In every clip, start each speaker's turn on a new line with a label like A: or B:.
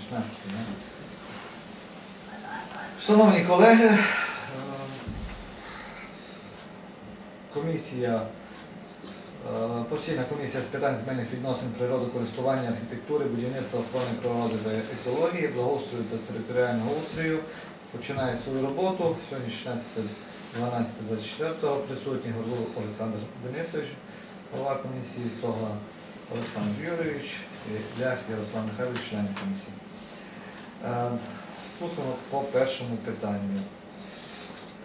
A: 16, не? Шановні колеги, е, комісія, е, постійна комісія з питань земельних відносин природокористування, архітектури, будівництва, охорони природи та екології, благоустрою та територіального устрою починає свою роботу. Сьогодні 16.12.24 присутній Горлов Олександр Денисович, голова комісії, Цогла Олександр Юрійович Лях Ярослав Михайлович, член комісії. Е, Слухаємо по першому питанню.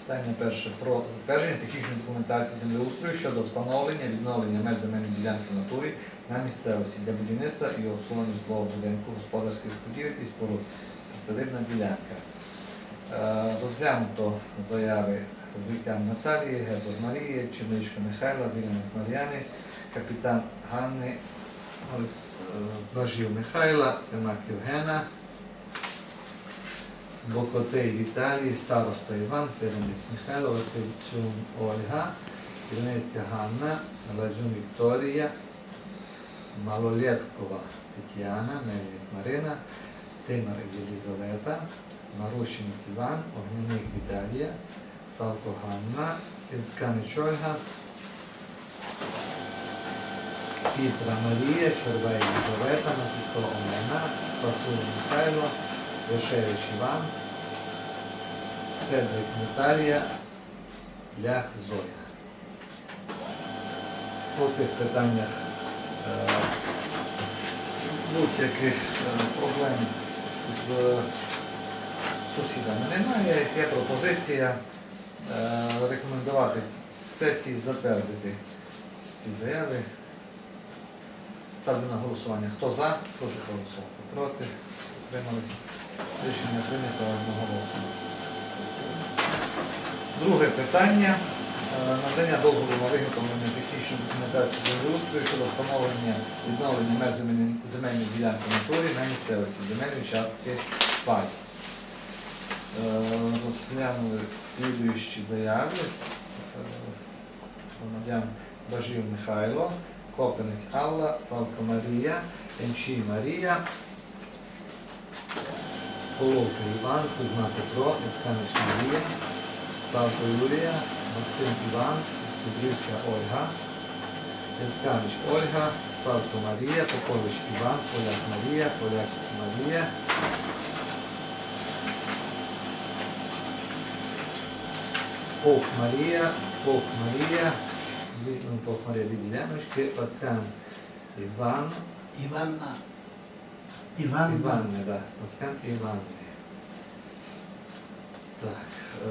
A: Питання перше про затвердження технічної документації землеустрою щодо встановлення відновлення меж земельної ділянки в натурі на місцевості для будівництва і обслуговування житлового будинку, господарських будівель і споруд. Присадибна ділянка. Е, Розглянуто заяви Зикян Наталії, Гезор Марії, Черничка Михайла, Зеленець Мар'яни, капітан Ганни, е, Важів Михайла, Семак Євгена, Бокотей Віталій, староста Іван, Ференець Михайло, Васильчун Ольга, Ірнецька Ганна, Ладзюн Вікторія, Малолєткова Тетяна, Мельник Марина, Тимар Єлізавета, Марущинець Іван, Огняник Віталія, Савко Ганна, Інсканич Ольга, Пітра Марія, Чорвей Єлизавета, Матіко Олена, Пасула Михайло, Вишевич Іван, Стедрик Наталія, Лях Зоя. По цих питаннях е, будь-яких е, проблем з сусідами немає. Є пропозиція е, рекомендувати сесії затвердити ці заяви. Ставлю на голосування. Хто за, прошу голосувати. Проти, утримались. Рішення прийнято одноголосно. Друге питання. Е, Надання дозволу на виготовлення технічної документації землеустрою щодо встановлення відновлення меж земельної ділянки натурі на місцевості земельної частки пай. Е, Розглянули слідуючі заяви. Е, Громадян Бажів Михайло, Копенець Алла, Славко Марія, Енчій Марія, Головка Іван, Кузьма Петро, Ісканич Марія, Савко Юрія, Максим Іван, Кудрівська Ольга, Ісканич Ольга, Савко Марія, Попович Іван, Поляк Марія, Поляк Марія. Полк Марія, Полк Марія, ну, Полк Марія від Яночки, Паскан Іван,
B: Іванна. Іванна.
A: Іванне, да. Паскан Іванне. Так.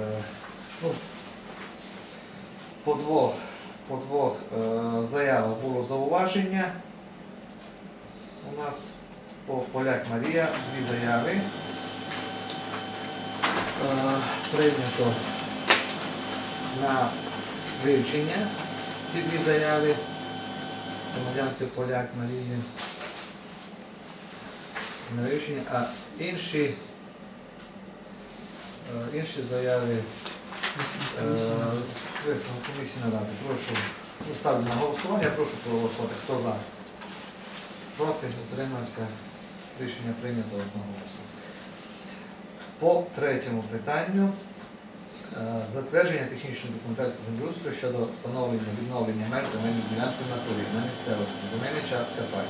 A: Е, ну, по двох, по двох е, заявах було зауваження. У нас по Поляк Марія дві заяви. Е, прийнято на вивчення ці дві заяви. Громадянки Поляк Марії на вивчення, а інші, е, інші заяви е, висновок комісії надати. Прошу ставлю на голосування, прошу проголосувати. Хто за? Проти, утримався. Рішення прийнято одноголосно. По третьому питанню. е, Затвердження технічної документації землеустрою щодо встановлення відновлення меж земельної ділянки в натурі на місцевості. Земельна частка пай.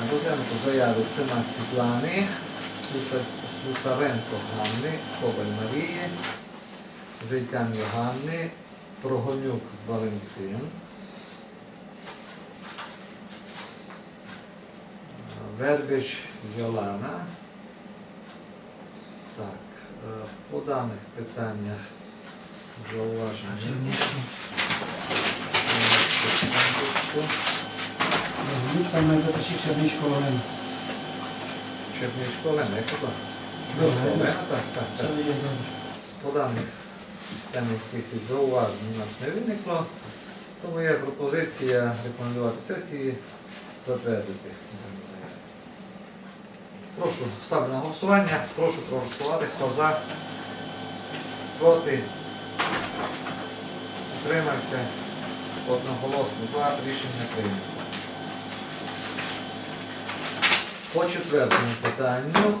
A: Розглянуто заяви Сина Світлани, Суса- Сусаренко Ганни, Коваль Марії, Зайкан Йоганни, Прогонюк Валентин, Вербич Йолана. Так, е, по даних питаннях зауваження.
B: Черничка.
A: Е, секундочку.
B: Ні, Там має бути ще черничка Олена.
A: Черничко Олена, як?
B: Добре.
A: Черничко Олена, так, так,
B: Це
A: так.
B: є добре.
A: По даних системних якихось зауважень у нас не виникло, тому є пропозиція рекомендувати сесії затвердити. Прошу ставлю на голосування, прошу проголосувати, хто за, проти, утримався, одноголосно за рішення прийнято. По четвертому питанню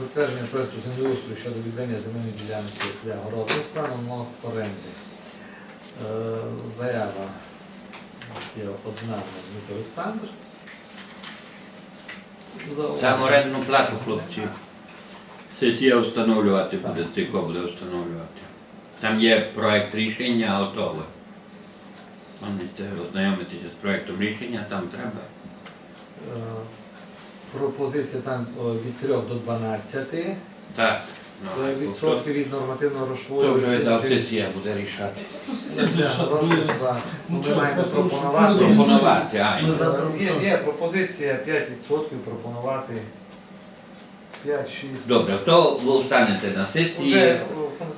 A: затвердження проєкту землеустрою щодо відведення земельної ділянки для городництва на умовах оренди. Е, Заява є одна Дмитро Олександр.
C: Там орендну плату, хлопці. Сесія встановлювати буде, ЦИКО буде встановлювати. Там є проект рішення готове. Можете ознайомитися з проектом рішення, там треба.
A: Е, Пропозиція там о, від 3 до 12.
C: Так.
A: Е,
C: Ну,
A: Відсотки від нормативного
C: то
A: грошової
C: вже буде рішати.
A: для городництва. Ми маємо
B: просто
A: пропонувати.
B: щоб
C: Пропонувати, а
B: Ми за-
A: Е, Є, є пропозиція 5% пропонувати 5-6.
C: Добре, хто ви встанете на сесії?
A: Уже,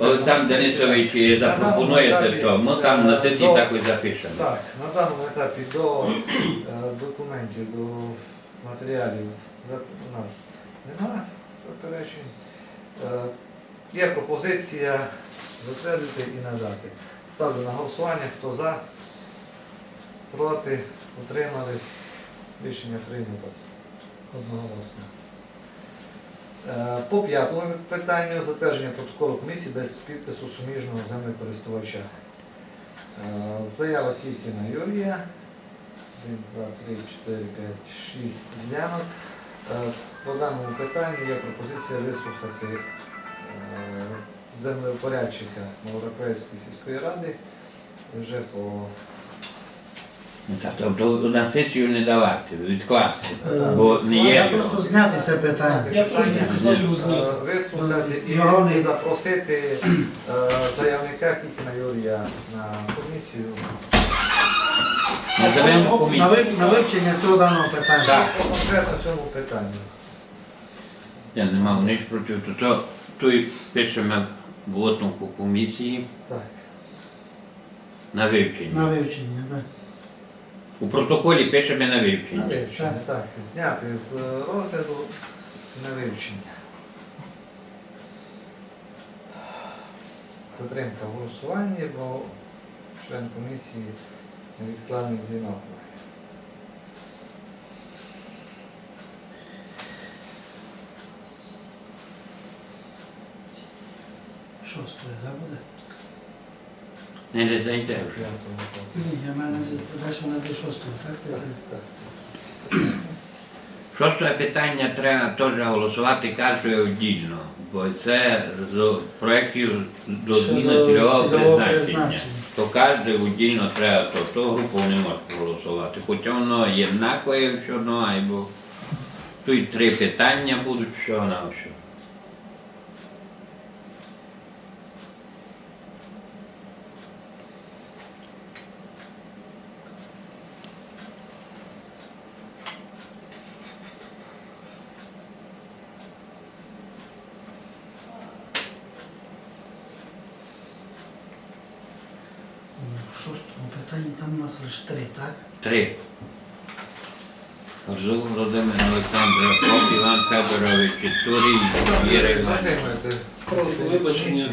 A: о,
C: Олександр Денисович
A: даному
C: запропонуєте, то ми там на
A: е,
C: сесії так і запишемо.
A: Так, на даному етапі до е, документів, до матеріалів у нас немає заперечень. Е, Є пропозиція затвердити і надати. Ставлю на голосування, хто за, проти, утримались. Рішення прийнято одноголосно. Е, По п'ятому питанню затвердження протоколу комісії без підпису суміжного землекористувача. Е, Заява Кількіна Юрія. 1, 2, 3, 4, 5, 6 ділянок. Е, По даному питанню є пропозиція вислухати е, землеупорядчика Новоропейської сільської ради вже по
C: Так, Тобто на сесію не давати, відкласти,
B: Е,
C: бо не
B: Я
C: є.
B: просто зняти це питання.
D: Я теж не казав його зняти.
A: Е, вислухати і,
B: Його не-
A: і запросити е, заявника Кікіна Юрія на комісію.
B: На, вивчення цього даного питання.
C: Так.
A: Конкретно цьому питанню.
C: Я не мав ніч проти, то, то пишемо в висновку комісії
A: Так.
C: на вивчення.
B: На вивчення, так.
C: У протоколі пишемо на
A: На
C: вивчення.
A: вивчення, так. Зняти з розгляду на вивчення. Затримка в голосуванні, бо член комісії невідкладний дзвінок.
B: Шостої, так буде?
C: Не зайде вже.
B: Ні, я маю далі на до шостої, так?
A: Так.
C: Шосте питання треба теж голосувати кожною віддільно, бо це з проєктів до зміни цільового призначення. То кожен удільно треба, то ту групу не може проголосувати. Хоча воно єднакове все одно, або тут три питання будуть що на що.
B: У шостому питанні там у нас лише три, так?
C: Три. Корзул Володимир Олександр, Поп Іван Федорович, Турій, Віра Іванівна.
D: Прошу вибачення.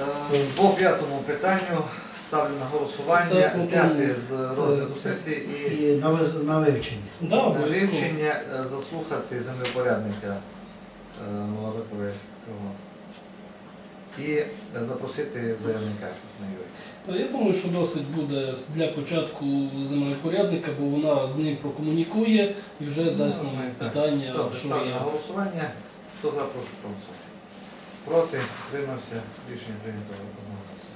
A: Е, По п'ятому питанню ставлю на голосування
D: Це
A: зняти з розгляду сесії і
B: І на, виз- на вивчення.
D: Да,
A: на
D: обов'язково.
A: вивчення е, заслухати землепорядника е, і е, запросити заявника на Юрія.
D: Я думаю, що досить буде для початку землепорядника, бо вона з ним прокомунікує і вже дасть нам питання,
A: Добре,
D: що
A: ставлю на
D: є.
A: голосування. Хто за, прошу проголосувати. Проти, утримався, рішення прийнято одноголосно.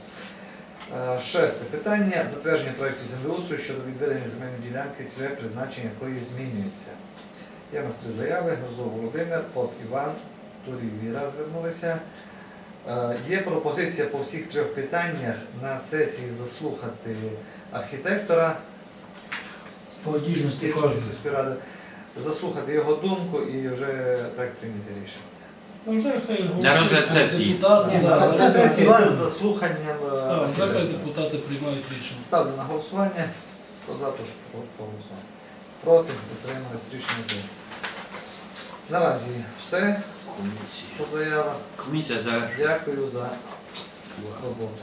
A: Е, Шесте питання. Затвердження проєкту землеустрою щодо відведення земельної ділянки, цільове призначення якої змінюється. Є у нас три заяви. Грозов Володимир, Поп Іван, Турій Віра звернулися. Е, Є пропозиція по всіх трьох питаннях на сесії заслухати архітектора
B: По дійсності
A: Київської сільської ради, заслухати його думку і вже так прийняти рішення.
D: Ну, вже хай
C: На розгляд сесії.
D: депутати,
B: Ні,
D: да, на
B: так,
D: розгляд
B: так,
A: Сесії з заслуханням
D: вже хай депутати приймають рішення.
A: Ставлю на голосування. Хто за, прошу проголосувати. Проти, утримались, рішення. Наразі все по заявах.
C: Комісія зараз.
A: Дякую за роботу.